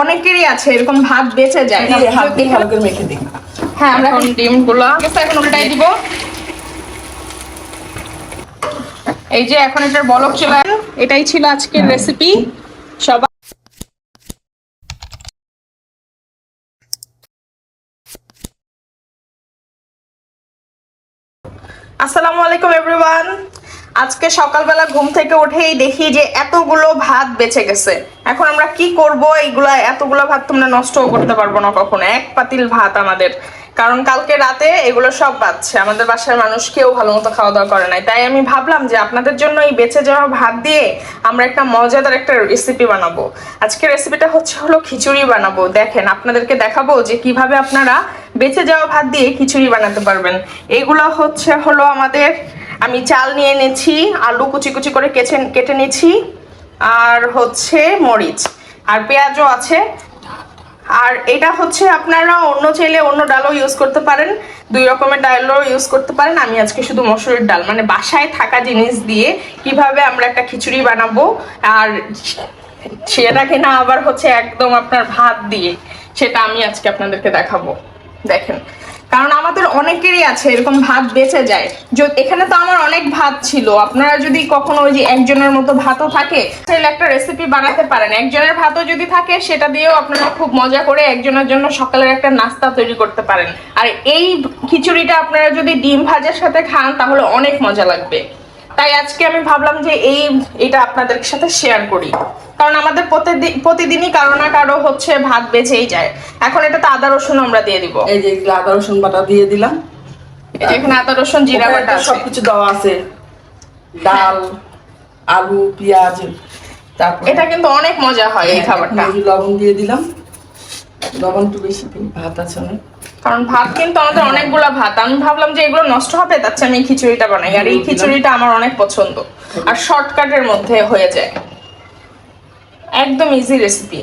অনেকেরই আছে এরকম ভাত বেঁচে যায়। দিয়ে হাত দিয়ে ভালো করে মেখে দিই। হ্যাঁ আমরা এখন ডিমগুলো এখন উল্টাই দিব। এই যে এখন এটার বলক চলে এটাই ছিল আজকের রেসিপি সবাই আসসালামু আলাইকুম এভরিওয়ান আজকে সকালবেলা ঘুম থেকে উঠেই দেখি যে এতগুলো ভাত বেঁচে গেছে। এখন আমরা কি করব? এইগুলা, এতগুলো ভাত তোমরা নষ্টও করতে পারব না কখনো। এক পাতিল ভাত আমাদের। কারণ কালকে রাতে এগুলো সব বাচ্চা আমাদের বাসার মানুষ কেউ ভালো মতো খাওয়া দাওয়া করে নাই। তাই আমি ভাবলাম যে আপনাদের জন্য এই বেঁচে যাওয়া ভাত দিয়ে আমরা একটা মজাদার একটা রেসিপি বানাবো। আজকে রেসিপিটা হচ্ছে হলো খিচুড়ি বানাবো। দেখেন, আপনাদেরকে দেখাবো যে কীভাবে আপনারা বেঁচে যাওয়া ভাত দিয়ে খিচুড়ি বানাতে পারবেন। এগুলো হচ্ছে হলো আমাদের আমি চাল নিয়ে এনেছি, আলু কুচি কুচি করে কেচে কেটে নিয়েছি, আর হচ্ছে মরিচ, আর পেঁয়াজও আছে। আর এটা হচ্ছে আপনারা অন্য চাইলে অন্য ডালও ইউজ করতে পারেন, দুই রকমের ডালও ইউজ করতে পারেন। আমি আজকে শুধু মসুরের ডাল মানে বাসায় থাকা জিনিস দিয়ে কীভাবে আমরা একটা খিচুড়ি বানাবো, আর সেটা কিনা আবার হচ্ছে একদম আপনার ভাত দিয়ে, সেটা আমি আজকে আপনাদেরকে দেখাবো। দেখেন কারণ আমাদের অনেকেরই আছে, এরকম ভাত বেঁচে যায়। এখানে তো আমার অনেক ভাত ছিল। আপনারা যদি কখনো ওই যে একজনের মতো ভাতও থাকে তাহলে একটা রেসিপি বানাতে পারেন। একজনের ভাতও যদি থাকে, সেটা দিয়েও আপনারা খুব মজা করে একজনের জন্য সকালের একটা নাস্তা তৈরি করতে পারেন। আর এই খিচুড়িটা আপনারা যদি ডিম ভাজার সাথে খান, তাহলে অনেক মজা লাগবে। তাই আজকে আমি ভাবলাম যে এই এটা আপনাদের সাথে শেয়ার করি। কারণ আমাদের প্রতিদিন প্রতিদিনই কারও না কারও হচ্ছে ভাত বেঁচেই যায়। এখন এটাতে আদা রসুন আমরা দিয়ে দিব। এই যে আদা রসুন বাটা দিয়ে দিলাম। এখানে আদা রসুন জিরা বাটা সবকিছু দেওয়া আছে। ডাল আলু পেঁয়াজ তারপর এটা কিন্তু অনেক মজা হয় এই খাবারটা। একটু লবণ দিয়ে দিলাম। লবণ একটু বেশি ভাত আছে অনেক। কারণ ভাত কিন্তু আমাদের অনেকগুলো ভাত। আমি ভাবলাম যে এগুলো নষ্ট হবে তার চেয়ে আমি খিচুড়িটা বানাই। আর এই খিচুড়িটা আমার অনেক পছন্দ। আর শর্টকাটের মধ্যে হয়ে যায়। একদম ইজি রেসিপি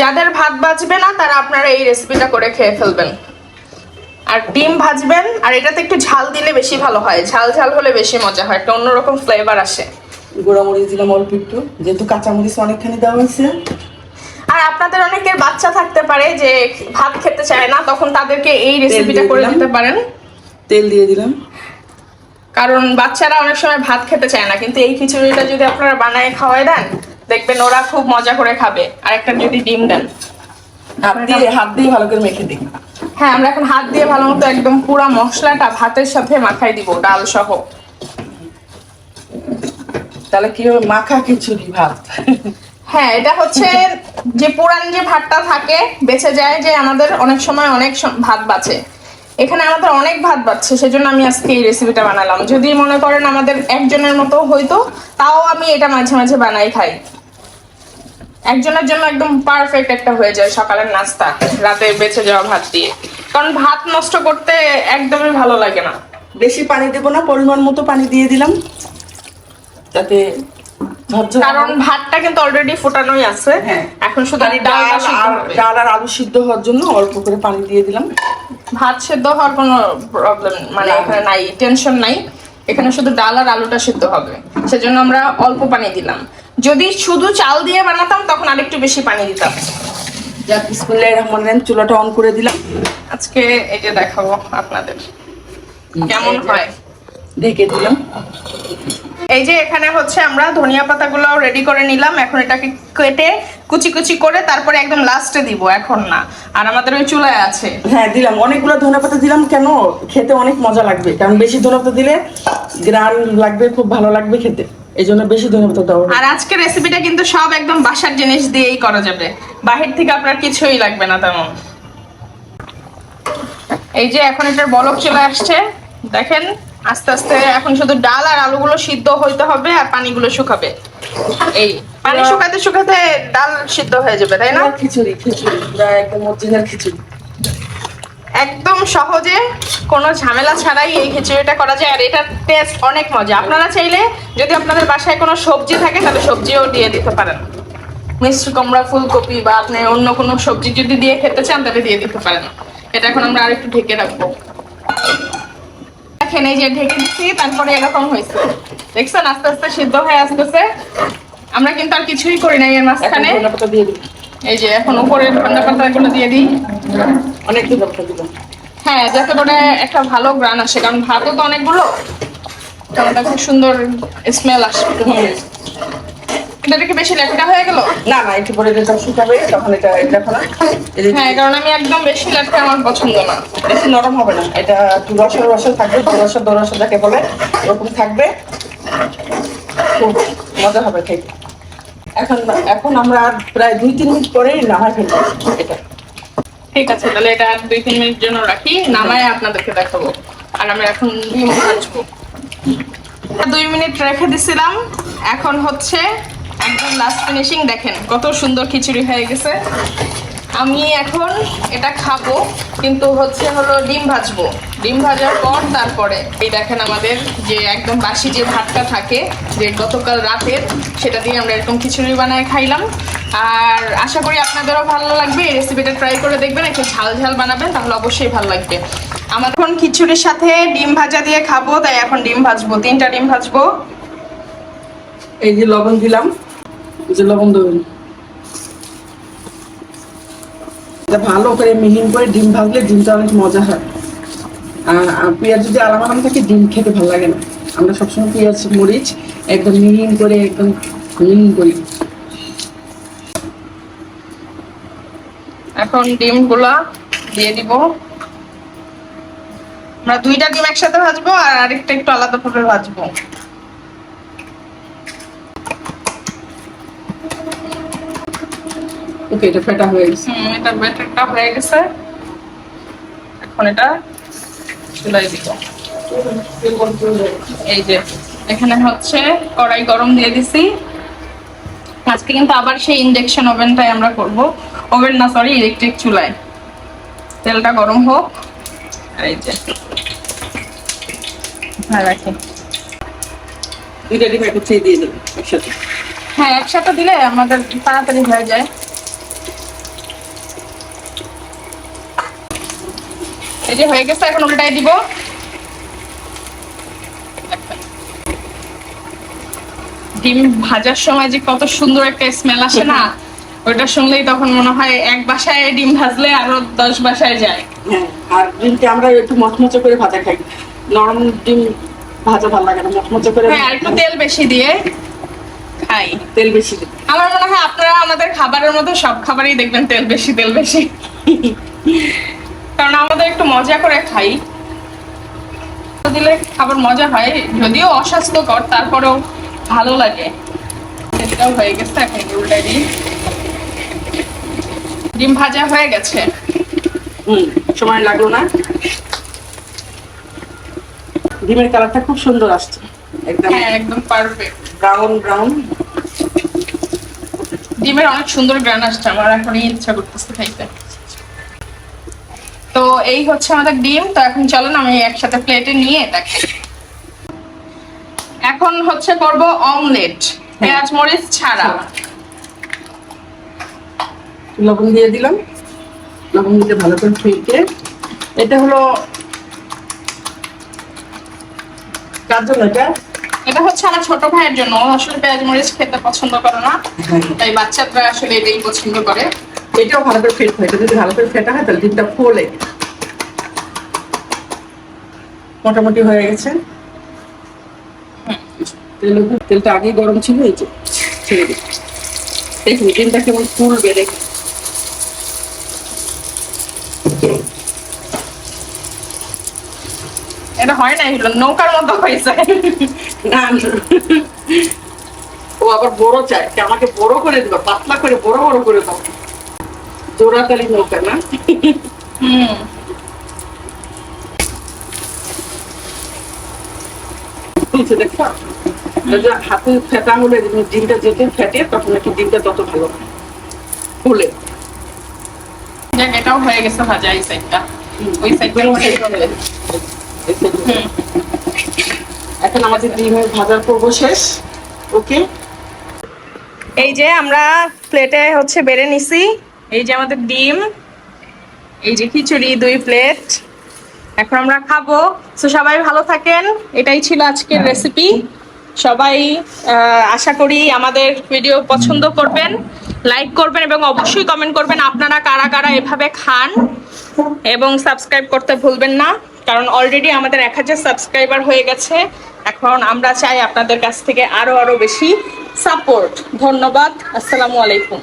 যাদের ভাত বাজবে না তারা আপনারা এই রেসিপিটা করে খেয়ে ফেলবেন। আর ডিম ভাজবেন আর এটাতে একটু ঝাল দিলে বেশি ভালো হয়। ঝাল ঝাল হলে বেশি মজা হয় একটা অন্যরকম ফ্লেভার আসে। গুঁড়া মরিচ দিলাম অল্প একটু। যেহেতু কাঁচামরিচ অনেকখানি দেওয়া হয়েছে আর আপনাদের অনেকের বাচ্চা থাকতে পারে যে ভাত খেতে চায় না তখন তাদেরকে এই রেসিপিটা করে দিতে পারেন। তেল দিয়ে দিলাম। কারণ বাচ্চারা অনেক সময় ভাত খেতে চায় না কিন্তু এই খিচুড়িটা যদি আপনারা বানায় খাওয়াই দেন দেখবেন ওরা খুব মজা করে খাবে। আর একটা যদি ডিম দেন। হাত দিয়ে হাত দিয়ে ভালো করে মেখে দিই হ্যাঁ আমরা এখন হাত দিয়ে ভালো মতো একদম পুরো মশলাটা ভাতের সাথে মাখাই দিব ডাল সহ। তাহলে কি হবে? মাখা খিচুড়ি ভাত। হ্যাঁ এটা হচ্ছে যে পুরান যে ভাতটা থাকে, বেঁচে যায় যে আমাদের অনেক সময় অনেক ভাত বাঁচে। এখানে আমাদের অনেক ভাত বাঁচছে, সেজন্য আমি আজকে এই রেসিপিটা বানালাম। যদি মনে করেন আমাদের একজনের মতো হইতো তাও আমি এটা মাঝে মাঝে বানাই খাই। একজনের জন্য একদম পারফেক্ট একটা হয়ে যায় সকালের নাস্তা, রাতে বেঁচে যাওয়া ভাত দিয়ে। কারণ ভাত নষ্ট করতে একদমই ভালো লাগে না। বেশি পানি দেবো না, পরিমাণ মতো পানি দিয়ে দিলাম। যাতে কারণ ভাতটা কিন্তু অলরেডি ফোটানোই আছে। হ্যাঁ। এখন শুধু ডাল আর ডাল আর আলু সিদ্ধ হওয়ার জন্য অল্প করে পানি দিয়ে দিলাম। ভাত সেদ্ধ হওয়ার কোনো প্রবলেম মানে। এখানে নাই টেনশন নাই। এখানে শুধু ডাল আর আলুটা সিদ্ধ হবে। সেজন্য আমরা অল্প পানি দিলাম। যদি শুধু চাল দিয়ে বানাতাম তখন আরেকটু বেশি পানি দিতাম। যাক রহিম চুলাটা অন করে দিলাম। আজকে এই যে দেখাবো আপনাদের। কেমন হয়? ঢেকে দিলাম। এই যে এখানে হচ্ছে আমরা ধনিয়া পাতাগুলো রেডি করে নিলাম। এখন এটাকে কেটে কুচি কুচি করে তারপরে একদম লাস্টে দিব এখন না। আর আমাদের ওই চুলায় আছে। হ্যাঁ দিলাম। অনেকগুলো ধনে পাতা দিলাম কেন? খেতে অনেক মজা লাগবে। কারণ বেশি ধনে পাতা দিলে গ্রান লাগবে খুব ভালো লাগবে খেতে। এই জন্য বেশি ধনে পাতা দেওয়া আর আজকের রেসিপিটা কিন্তু সব একদম বাসার জিনিস দিয়েই করা যাবে। বাহির থেকে আপনার কিছুই লাগবে না তেমন। এই যে এখন এটার বলক চলে আসছে। দেখেন আস্তে আস্তে এখন শুধু ডাল আর আলুগুলো সিদ্ধ হইতে হবে আর পানিগুলো শুকাবে। এই পানি শুকাতে শুকাতে ডাল সিদ্ধ হয়ে যাবে তাই না? খিচুড়ি খিচুড়ি একদম অরিজিনাল খিচুড়ি। একদম সহজে কোনো ঝামেলা ছাড়াই এই খিচুড়িটা করা যায় আর এটার টেস্ট অনেক মজা। আপনারা চাইলে যদি আপনাদের বাসায় কোনো সবজি থাকে তাহলে সবজিও দিয়ে দিতে পারেন। মিষ্টি কুমড়া ফুলকপি বা আপনি অন্য কোনো সবজি যদি দিয়ে খেতে চান তাহলে দিয়ে দিতে পারেন। এটা এখন আমরা আরেকটু ঢেকে রাখব। দেখেন এই যে ঢেকে দিচ্ছি তারপরে এরকম হয়েছে। দেখছেন আস্তে আস্তে সিদ্ধ হয়ে আসতেছে। আমরা কিন্তু আর কিছুই করি নাই এর মাঝখানে। এই যে এখন উপরের ঠান্ডা পাতা এগুলো দিয়ে দিই। অনেক হ্যাঁ যাতে করে একটা ভালো গ্রান আসে কারণ ভাতও তো অনেকগুলো। তাহলে খুব সুন্দর স্মেল আসবে এটা দেখে বেশি লেখা হয়ে গেল? না না একটু পরে যেটা শুকাবে তখন এটা দেখো না হ্যাঁ কারণ আমি একদম বেশি লেখা আমার পছন্দ না। বেশি নরম হবে না। এটা একটু রসের রসে থাকবে দোরসা দোরসা যাকে বলে এরকম থাকবে। খুব মজা হবে খেতে। এখন এখন আমরা প্রায় দুই তিন মিনিট পরেই নামাই ফেলব এটা। ঠিক আছে তাহলে এটা আর দুই তিন মিনিট জন্য রাখি। নামায় আপনাদেরকে দেখাবো। আর আমি এখন ডিম ভাজবো। দুই মিনিট রেখে দিছিলাম। এখন হচ্ছে একদম লাস্ট ফিনিশিং দেখেন, কত সুন্দর খিচুড়ি হয়ে গেছে। আমি এখন এটা খাব, কিন্তু হচ্ছে হলো ডিম ভাজবো। ডিম ভাজার পর তারপরে, এই দেখেন আমাদের যে একদম বাসি যে ভাতটা থাকে, যে গতকাল রাতের, সেটা দিয়ে আমরা এরকম খিচুড়ি বানায় খাইলাম। আর আশা করি আপনাদেরও ভালো লাগবে, এই রেসিপিটা ট্রাই করে দেখবেন, একটু ঝাল ঝাল বানাবেন, তাহলে অবশ্যই ভালো লাগবে। আমার এখন খিচুড়ির সাথে ডিম ভাজা দিয়ে খাব, তাই এখন ডিম ভাজবো, তিনটা ডিম ভাজবো। এই যে লবণ দিলাম। ভালো করে মিহিন করে ডিম ভাজলে ডিমটা অনেক মজা হয়। আর আর পেঁয়াজ যদি আলাম আলাম থাকে, ডিম খেতে ভালো লাগে না। আমরা সবসময় পেঁয়াজ, মরিচ একদম মিহিন করে, একদম মিহিন করি। এখন ডিমগুলা দিয়ে দিব। আমরা দুইটা ডিম একসাথে ভাজবো আর আরেকটা একটু আলাদা ভাবে ভাজবো। ওকে এটা ফেটা হয়ে গেছে। হুম এটা ব্যাটারটা হয়ে গেছে। এখন এটা চুলাই দিব। এই যে এখানে হচ্ছে কড়াই গরম দিয়ে দিছি। আজকে কিন্তু আবার সেই ইন্ডাকশন ওভেনটাই আমরা করব। ওভেন না সরি ইলেকট্রিক চুলায়। তেলটা গরম হোক। এই যে হ্যাঁ রাখি। দুইটা ডিম চেয়ে দিয়ে দেবেন একসাথে। হ্যাঁ একসাথে দিলে আমাদের তাড়াতাড়ি হয়ে যায়। এই যে হয়ে গেছে এখন উল্টাই দিব। ডিম ভাজার সময় যে কত সুন্দর একটা স্মেল আসে না ওইটা শুনলেই তখন মনে হয় এক বাসায় ডিম ভাজলে আরও দশ বাসায় যায়। হ্যাঁ আর ডিমটা আমরা একটু মচমচে করে ভাজা খাই। নরম ডিম ভাজা ভালো লাগে না মচমচে করে হ্যাঁ একটু তেল বেশি দিয়ে খাই। তেল বেশি। আমার মনে হয় আপনারা আমাদের খাবারের মধ্যে সব খাবারই দেখবেন তেল বেশি তেল বেশি। কারণ আমাদের একটু মজা করে খাই। দিলে খাবার মজা হয় যদিও অস্বাস্থ্যকর তারপরেও ভালো লাগে। এটাও হয়ে গেছে এখন উল্টাই দিই ডিম ভাজা হয়ে গেছে। হুম সময় লাগল না। ডিমের কালারটা খুব সুন্দর আসছে একদম। হ্যাঁ একদম পারফেক্ট ব্রাউন ব্রাউন। ডিমের অনেক সুন্দর গ্রান আসছে আমার এখনই ইচ্ছা করতেছে খাইতে। তো এই হচ্ছে আমাদের ডিম। তো এখন চলেন আমি একসাথে প্লেটে নিয়ে এটা খাই। এখন হচ্ছে করব অমলেট পেঁয়াজ মরিচ ছাড়া। লবণ দিয়ে দিলাম। লবণ দিতে ভালো করে ফেটে এটা হলো কার জন্য এটা? এটা হচ্ছে আমার ছোট ভাইয়ের জন্য। আসলে পেঁয়াজ মরিচ খেতে পছন্দ করে না। তাই বাচ্চারা আসলে এটাই পছন্দ করে। এটাও ভালো করে ফেটতে হয়। যদি ভালো করে ফেটা হয়, তাহলে ডিমটা ফোলে। মোটামুটি হয়ে গেছে। তেল তেলটা আগে গরম ছিল, এই যে ছেড়ে দিই। দেখুন ডিমটা কেমন ফুলবে এটা হয় না নৌকার মতো হয়েছে। না। ও আবার বড় চায় আমাকে বড় করে দিবা পাতলা করে, বড় বড় করে দাও জোড়াতালি নৌকা না? হুম। তুলছে দেখো। হাতে ফেটা হলে ডিমটা যেতে ফেটে তখন একটু ডিমটা তত ভালো ফুলে। দেখ এটাও হয়ে গেছে ভাজা এই সাইডটা ওই সাইডটা এখন আমাদের ডিমের শেষ। ওকে? এই যে আমরা প্লেটে হচ্ছে বেড়ে নিছি। এই যে আমাদের ডিম, এই যে খিচুড়ি, দুই প্লেট। এখন আমরা খাব। তো সবাই ভালো থাকেন। এটাই ছিল আজকের রেসিপি সবাই আশা করি আমাদের ভিডিও পছন্দ করবেন লাইক করবেন এবং অবশ্যই কমেন্ট করবেন আপনারা কারা কারা এভাবে খান। এবং সাবস্ক্রাইব করতে ভুলবেন না, কারণ অলরেডি আমাদের এক হাজার সাবস্ক্রাইবার হয়ে গেছে। এখন আমরা চাই আপনাদের কাছ থেকে আরও আরও বেশি সাপোর্ট ধন্যবাদ। আসসালামু আলাইকুম।